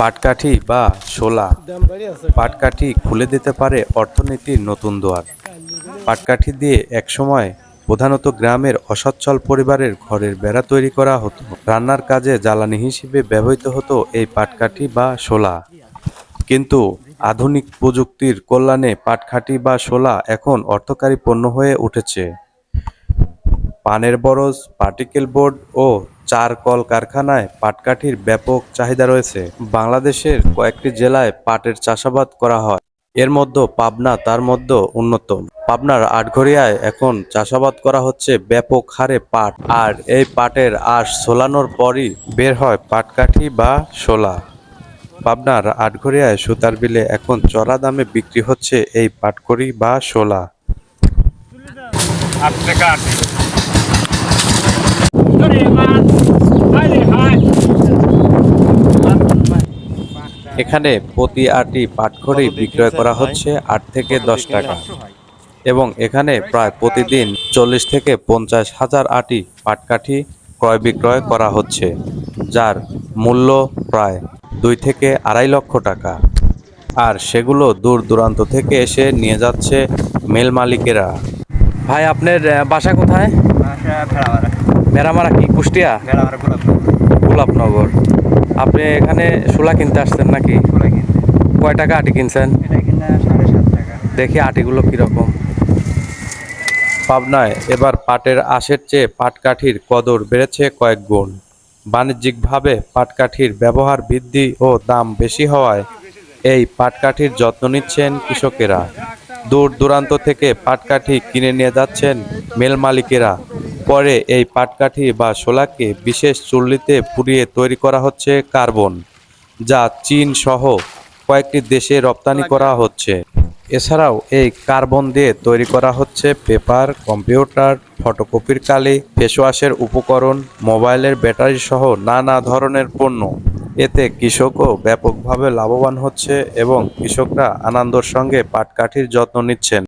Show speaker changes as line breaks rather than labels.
পাটকাঠি বা শোলা পাটকাঠি খুলে দিতে পারে অর্থনীতির নতুন দুয়ার। পাটকাঠি দিয়ে একসময় প্রধানত গ্রামের অসচ্ছল পরিবারের ঘরের বেড়া তৈরি করা হতো। রান্নার কাজে জ্বালানি হিসেবে ব্যবহৃত হতো এই পাটকাঠি বা শোলা। কিন্তু আধুনিক প্রযুক্তির কল্যাণে পাটকাঠি বা শোলা এখন অর্থকারী পণ্য হয়ে উঠেছে। পানের বরজ, পার্টিকেল বোর্ড ও চার কল কারখানায় পাটকাঠির ব্যাপক চাহিদা রয়েছে। বাংলাদেশের কয়েকটি জেলায় পাটের চাষাবাদ করা হয়। এর মধ্যে পাবনা, তার মধ্যে অন্যতম পাবনার আটঘরিয়ায় এখন চাষাবাদ করা হচ্ছে ব্যাপক হারে পাট। আর এই পাটের আঁশ ছোলানোর পরই বের হয় পাটকাঠি বা শোলা। পাবনার আটঘরিয়ায় সুতার বিলে এখন চড়া দামে বিক্রি হচ্ছে এই পাটকড়ি বা শোলা।
আট টাকা আট আরে মাছ আরে হাই
এখানে প্রতি আটি পাটখড়ি বিক্রয় করা হচ্ছে আট থেকে দশ টাকা। এবং এখানে প্রায় প্রতিদিন চল্লিশ থেকে পঞ্চাশ হাজার আটি পাটকাঠি ক্রয় বিক্রয় করা হচ্ছে যার মূল্য প্রায় দুই থেকে আড়াই লক্ষ টাকা। আর সেগুলো দূর দূরান্ত থেকে এসে নিয়ে যাচ্ছে মেল মালিকেরা। ভাই আপনার বাসা কোথায়? মেরামারা কি? কুষ্টিয়া? গোলাপনগর। আপনি এখানে শোলা কিনতে আসছেন নাকি? কয় টাকা আটি কিনছেন? দেখি আটিগুলো কীরকম। পাবনায় এবার পাটের আশের চেয়ে পাটকাঠির কদর বেড়েছে কয়েক গুণ। বাণিজ্যিকভাবে পাটকাঠির ব্যবহার বৃদ্ধি ও দাম বেশি হওয়ায় এই পাটকাঠির যত্ন নিচ্ছেন কৃষকেরা। দূর দূরান্ত থেকে পাটকাঠি কিনে নিয়ে যাচ্ছেন মেল মালিকেরা। পরে এই পাটকাঠি বা শোলাকে বিশেষ চুল্লিতে পুড়িয়ে তৈরি করা হচ্ছে কার্বন, যা চীন সহ কয়েকটি দেশে রপ্তানি করা হচ্ছে। এছাড়াও এই কার্বন দিয়ে তৈরি করা হচ্ছে পেপার, কম্পিউটার, ফটোকপির কালি, ফেসওয়াশের উপকরণ, মোবাইলের ব্যাটারি সহ নানা ধরনের পণ্য। এতে কৃষকও ব্যাপকভাবে লাভবান হচ্ছে এবং কৃষকরা আনন্দর সঙ্গে পাটকাঠির যত্ন নিচ্ছেন।